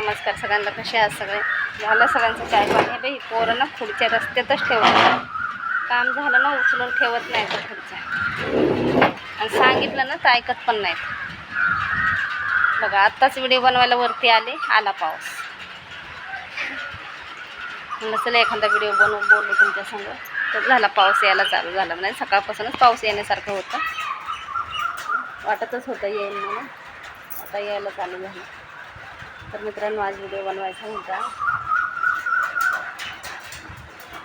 नमस्कार सगळ्यांना कसे आहात सगळे? झालं सगळ्यांचं चाय पाणी? बाई पोरं ना खुर्च्या रस्त्यातच ठेवत काम झालं ना उचलून ठेवत नाही तर खुर्च्या. आणि सांगितलं ना तर ऐकत पण नाहीत. बघा आत्ताच व्हिडिओ बनवायला वरती आले आला पाऊस. म्हणलं चला एखादा व्हिडिओ बनवून बोलू तुमच्या संग. तर झाला पाऊस यायला चालू झाला. नाही म्हणजे सकाळपासूनच पाऊस येण्यासारखं होतं. वाटतच होतं येईल म्हणून. आता यायला चालू झालं. तर मित्रांनो आज व्हिडिओ बनवायचा होता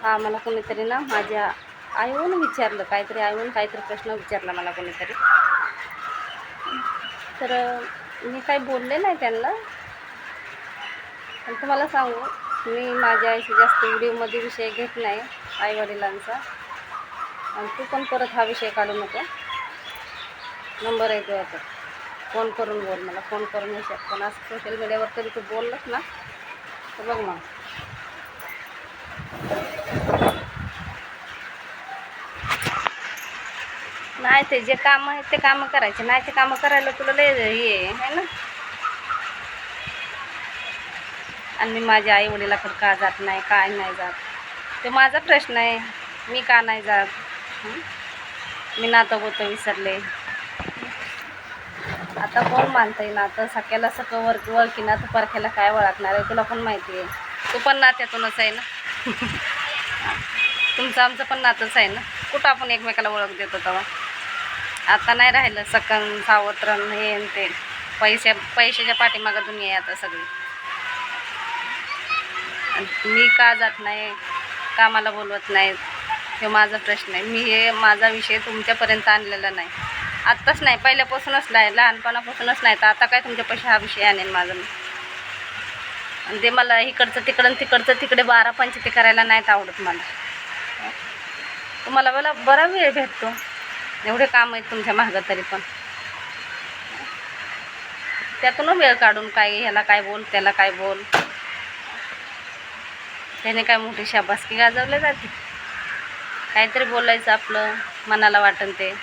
हा मला कोणीतरी ना माझ्या आईवून विचारलं काहीतरी आईवून काहीतरी प्रश्न विचारला मला कोणीतरी. तर मी काही बोलले नाही त्यांना. पण तुम्हाला सांगू मी माझ्या आईशी जास्त व्हिडिओमध्ये विषय घेत नाही आईवडिलांचा. आणि तू पण परत हा विषय काढू नको. नंबर आहे तो फोन करून बोल मला फोन करून येऊ शकत पण असं सोशल मीडियावर कधी तू बोललंस ना तर बघ मग. नाही ते जे कामं आहेत ते कामं करायचे. नाही ते कामं करायला तुला लय हे आहे ना? आणि मी माझ्या आई वडिलाकडे का जात नाही काय नाही जात. ते माझा प्रश्न आहे. मी का नाही जात? मी नातं गोतं विसरले. आता कोण मानतंय नातं सख्याला सगळं वर वळकी ना तर परख्याला काय वळखणार आहे तुला पण माहिती आहे. तू पण नात्यातूनच आहे ना? तुमचं आमचं पण नातंच आहे ना? कुठं आपण एकमेकाला ओळख देतो तेव्हा? आता नाही राहिलं सकन सावत्रण हे ते. पैसे पैशाच्या पाठीमागं दुनिया आहे आता सगळी. मी का जात नाही कामाला बोलवत नाही हे माझा प्रश्न आहे. मी हे माझा विषय तुमच्यापर्यंत आणलेला नाही. आत्ताच नाही पहिल्यापासूनच नाही लहानपणापासूनच नाही. तर आता काय तुमच्या पैसे हा विषय आणेल माझा मी. आणि ते मला इकडचं तिकडं तिकडचं तिकडे बारा पंचायती करायला नाहीत आवडत मला. तुम्हाला मला बरा वेळ भेटतो. एवढे काम आहेत तुमच्या मागं तरी पण. त्यातून वेळ काढून काय ह्याला काय बोल त्याला काय बोल. त्याने काय मोठी शाबासकी गाजवल्या जाते? काहीतरी बोलायचं आपलं मनाला वाटण ते.